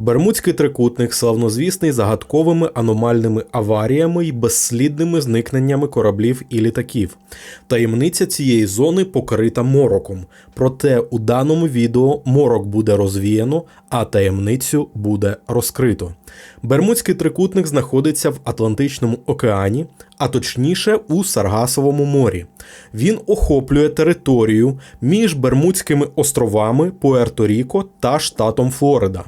Бермудський трикутник славнозвісний загадковими аномальними аваріями й безслідними зникненнями кораблів і літаків. Таємниця цієї зони покрита мороком. Проте у даному відео морок буде розвіяно, а таємницю буде розкрито. Бермудський трикутник знаходиться в Атлантичному океані, а точніше у Саргасовому морі. Він охоплює територію між Бермудськими островами Пуерто-Ріко та штатом Флорида.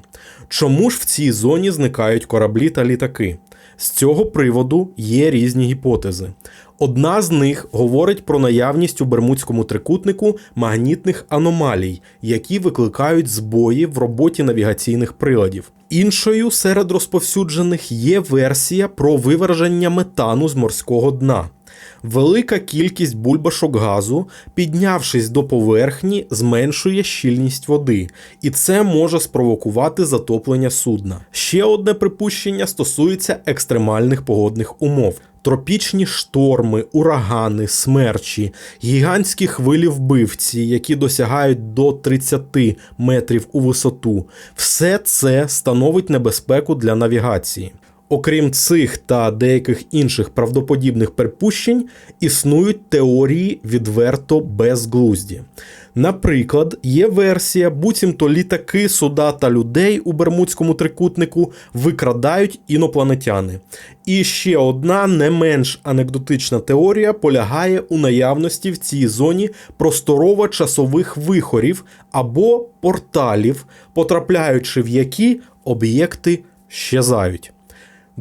Чому ж в цій зоні зникають кораблі та літаки? З цього приводу є різні гіпотези. Одна з них говорить про наявність у Бермудському трикутнику магнітних аномалій, які викликають збої в роботі навігаційних приладів. Іншою серед розповсюджених є версія про виверження метану з морського дна. Велика кількість бульбашок газу, піднявшись до поверхні, зменшує щільність води, і це може спровокувати затоплення судна. Ще одне припущення стосується екстремальних погодних умов. Тропічні шторми, урагани, смерчі, гігантські хвилі вбивці, які досягають до 30 метрів у висоту, все це становить небезпеку для навігації. Окрім цих та деяких інших правдоподібних припущень, існують теорії відверто безглузді. Наприклад, є версія, буцімто літаки, суда та людей у Бермудському трикутнику викрадають інопланетяни. І ще одна не менш анекдотична теорія полягає у наявності в цій зоні просторово-часових вихорів або порталів, потрапляючи в які об'єкти щезають.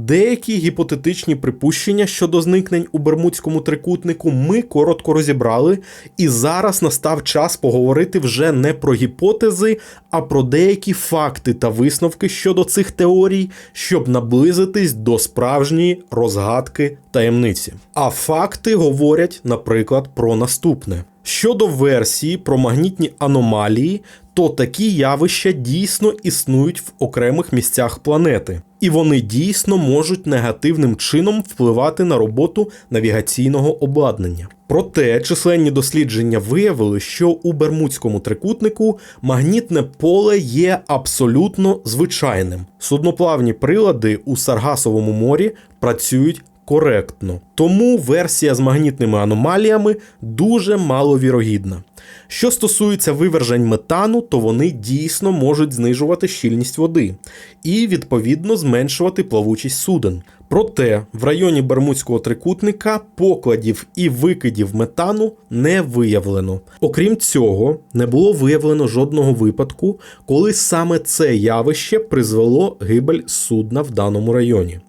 Деякі гіпотетичні припущення щодо зникнень у Бермудському трикутнику ми коротко розібрали, і зараз настав час поговорити вже не про гіпотези, а про деякі факти та висновки щодо цих теорій, щоб наблизитись до справжньої розгадки таємниці. А факти говорять, наприклад, про наступне. Щодо версії про магнітні аномалії, то такі явища дійсно існують в окремих місцях планети, і вони дійсно можуть негативним чином впливати на роботу навігаційного обладнання. Проте численні дослідження виявили, що у Бермудському трикутнику магнітне поле є абсолютно звичайним. Судноплавні прилади у Саргасовому морі працюють коректно. Тому версія з магнітними аномаліями дуже маловірогідна. Що стосується вивержень метану, то вони дійсно можуть знижувати щільність води і, відповідно, зменшувати плавучість суден. Проте в районі Бермудського трикутника покладів і викидів метану не виявлено. Окрім цього, не було виявлено жодного випадку, коли саме це явище призвело гибель судна в даному районі.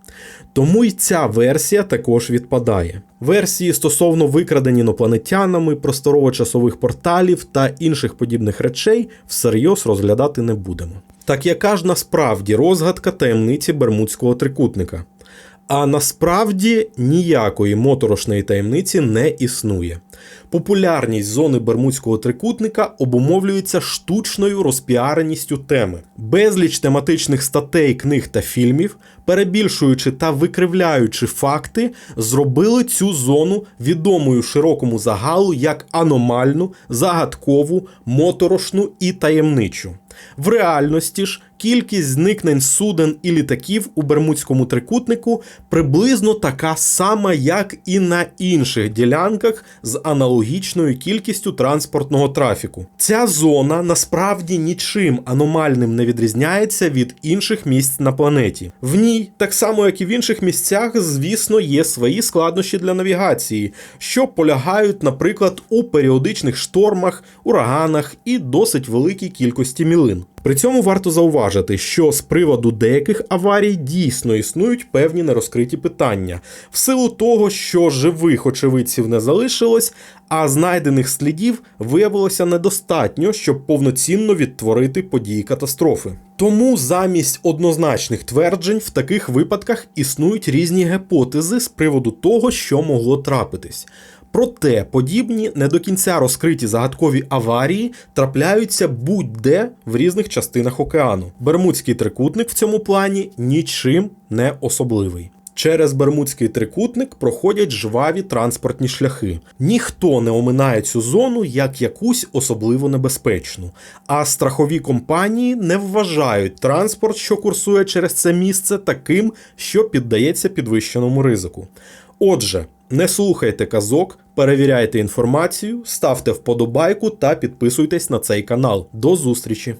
Тому й ця версія також відпадає. Версії стосовно викрадень інопланетянами, просторово-часових порталів та інших подібних речей всерйоз розглядати не будемо. Так яка ж насправді розгадка таємниці Бермудського трикутника? А насправді ніякої моторошної таємниці не існує. Популярність зони Бермудського трикутника обумовлюється штучною розпіареністю теми. Безліч тематичних статей, книг та фільмів, перебільшуючи та викривляючи факти, зробили цю зону відомою широкому загалу як аномальну, загадкову, моторошну і таємничу. В реальності ж кількість зникнень суден і літаків у Бермудському трикутнику приблизно така сама, як і на інших ділянках з аналогічною кількістю транспортного трафіку. Ця зона насправді нічим аномальним не відрізняється від інших місць на планеті. В ній, так само як і в інших місцях, звісно, є свої складнощі для навігації, що полягають, наприклад, у періодичних штормах, ураганах і досить великій кількості мілин. При цьому варто зауважити, що з приводу деяких аварій дійсно існують певні нерозкриті питання, в силу того, що живих очевидців не залишилось, а знайдених слідів виявилося недостатньо, щоб повноцінно відтворити події катастрофи. Тому замість однозначних тверджень в таких випадках існують різні гіпотези з приводу того, що могло трапитись. Проте подібні не до кінця розкриті загадкові аварії трапляються будь-де в різних частинах океану. Бермудський трикутник в цьому плані нічим не особливий. Через Бермудський трикутник проходять жваві транспортні шляхи. Ніхто не оминає цю зону як якусь особливо небезпечну, а страхові компанії не вважають транспорт, що курсує через це місце, таким, що піддається підвищеному ризику. Отже, не слухайте казок, перевіряйте інформацію, ставте вподобайку та підписуйтесь на цей канал. До зустрічі!